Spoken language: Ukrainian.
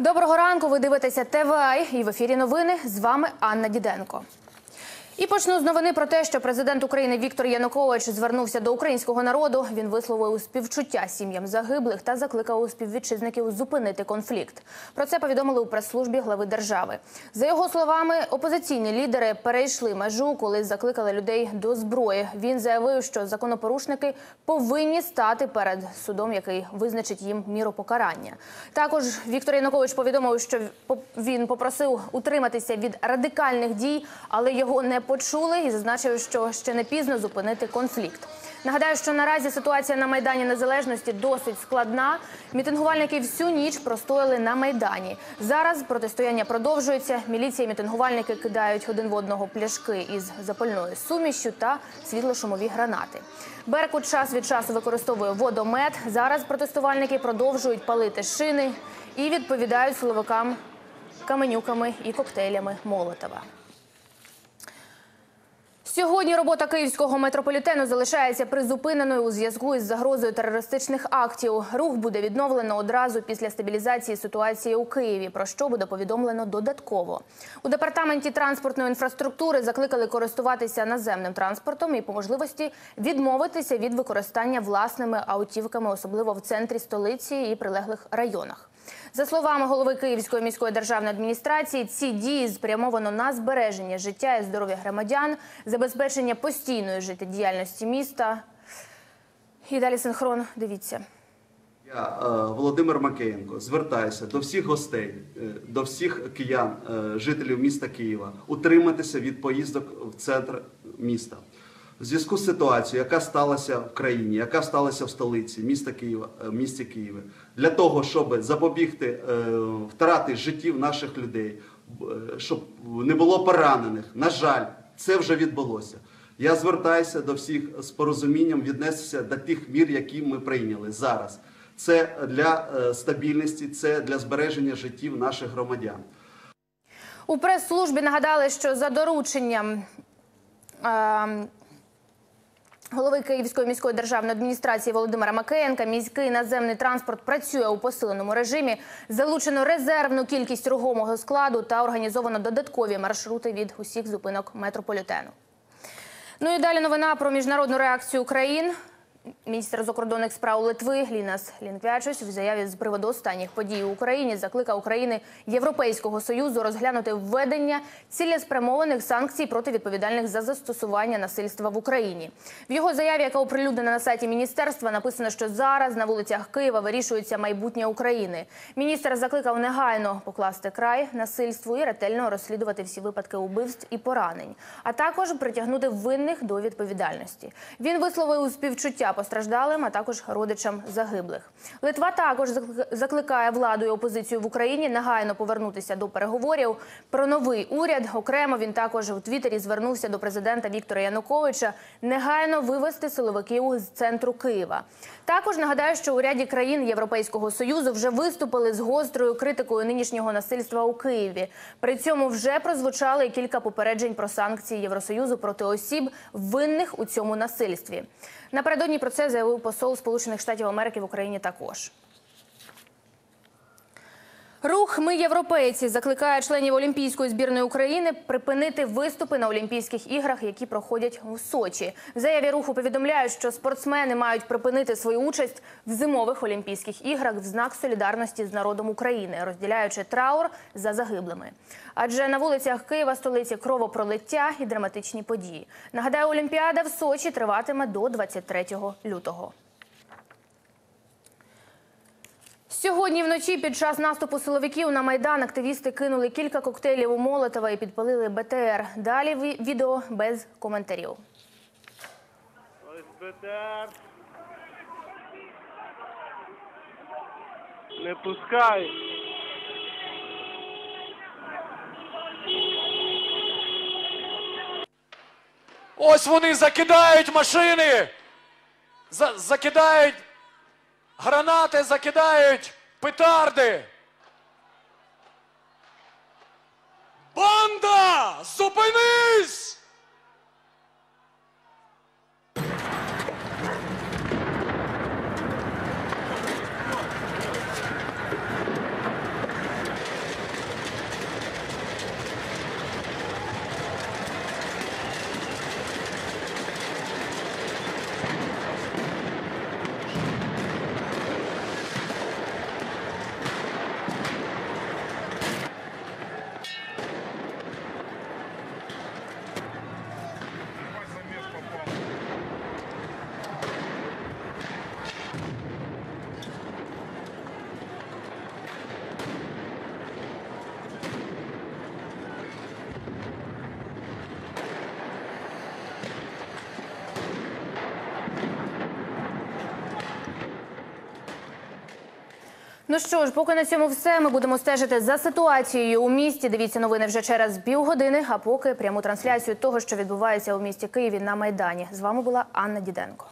Доброго ранку. Ви дивитеся ТВА і в ефірі новини. З вами Анна Діденко. І почну з новини про те, що президент України Віктор Янукович звернувся до українського народу. Він висловив співчуття сім'ям загиблих та закликав співвітчизників зупинити конфлікт. Про це повідомили у прес-службі глави держави. За його словами, опозиційні лідери перейшли межу, коли закликали людей до зброї. Він заявив, що законопорушники повинні стати перед судом, який визначить їм міру покарання. Також Віктор Янукович повідомив, що він попросив утриматися від радикальних дій, але його не почули і зазначив, що ще не пізно зупинити конфлікт. Нагадаю, що наразі ситуація на майдані незалежності досить складна. Мітингувальники всю ніч простояли на майдані. Зараз протистояння продовжується. Міліція і мітингувальники кидають один в одного пляшки із запальною сумішю та світлошумові гранати. Беркут час від часу використовує водомет. Зараз протестувальники продовжують палити шини і відповідають силовикам каменюками і коктейлями Молотова. Сьогодні робота київського метрополітену залишається призупиненою у зв'язку із загрозою терористичних актів. Рух буде відновлено одразу після стабілізації ситуації у Києві. Про що буде повідомлено додатково у департаменті транспортної інфраструктури. Закликали користуватися наземним транспортом і по можливості відмовитися від використання власними автівками, особливо в центрі столиці і прилеглих районах. За словами голови Київської міської державної адміністрації, ці дії спрямовано на збереження життя і здоров'я громадян, забезпечення постійної життєдіяльності міста. І далі синхрон. Дивіться. Я, е, Володимир Макеєнко, звертаюся до всіх гостей, е, до всіх киян, е, жителів міста Києва, утриматися від поїздок в центр міста. В зв'язку з ситуацією, яка сталася в країні, яка сталася в столиці міста Києва, місті Києва, для того, щоб запобігти е, втрати життів наших людей, е, щоб не було поранених. На жаль, це вже відбулося. Я звертаюся до всіх з порозумінням віднестися до тих мір, які ми прийняли зараз. Це для е, стабільності, це для збереження життів наших громадян. У прес-службі нагадали, що за дорученням е, голови Київської міської державної адміністрації Володимира Макеєнка міський наземний транспорт працює у посиленому режимі. Залучено резервну кількість рухомого складу та організовано додаткові маршрути від усіх зупинок метрополітену. Ну і далі новина про міжнародну реакцію країн. Міністр закордонних справ Литви Лінас Лінквячус в заяві з приводу останніх подій у Україні закликав України Європейського союзу розглянути введення цілеспрямованих санкцій проти відповідальних за застосування насильства в Україні. В його заяві, яка оприлюднена на сайті міністерства, написано, що зараз на вулицях Києва вирішується майбутнє України. Міністр закликав негайно покласти край насильству і ретельно розслідувати всі випадки убивств і поранень, а також притягнути винних до відповідальності. Він висловив співчуття постраждалим, а також родичам загиблих. Литва також закликає владу і опозицію в Україні негайно повернутися до переговорів про новий уряд. Окремо він також у Твіттері звернувся до президента Віктора Януковича негайно вивести силовиків з центру Києва. Також нагадаю, що у ряді країн Європейського союзу вже виступили з гострою критикою нинішнього насильства у Києві. При цьому вже прозвучали кілька попереджень про санкції Євросоюзу проти осіб, винних у цьому насильстві. Напередодні про це заявив посол Сполучених Штатів Америки в Україні також. Рух Ми європейці закликає членів Олімпійської збірної України припинити виступи на Олімпійських іграх, які проходять у Сочі. В заяві руху повідомляють, що спортсмени мають припинити свою участь в зимових Олімпійських іграх в знак солідарності з народом України, розділяючи траур за загиблими. Адже на вулицях Києва столиці кровопролиття і драматичні події. Нагадаю, Олімпіада в Сочі триватиме до 23 лютого. Сьогодні вночі під час наступу силовиків на майдан активісти кинули кілька коктейлів у Молотова і підпалили БТР. Далі відео без коментарів. Ось БТР. Не пускай. Ось вони закидають машини, за- закидають гранати, закидають петарди. Банда! Зупинись! Ну що ж, поки на цьому все. Ми будемо стежити за ситуацією у місті. Дивіться новини вже через півгодини. А поки пряму трансляцію того, що відбувається у місті Києві на майдані. З вами була Анна Діденко.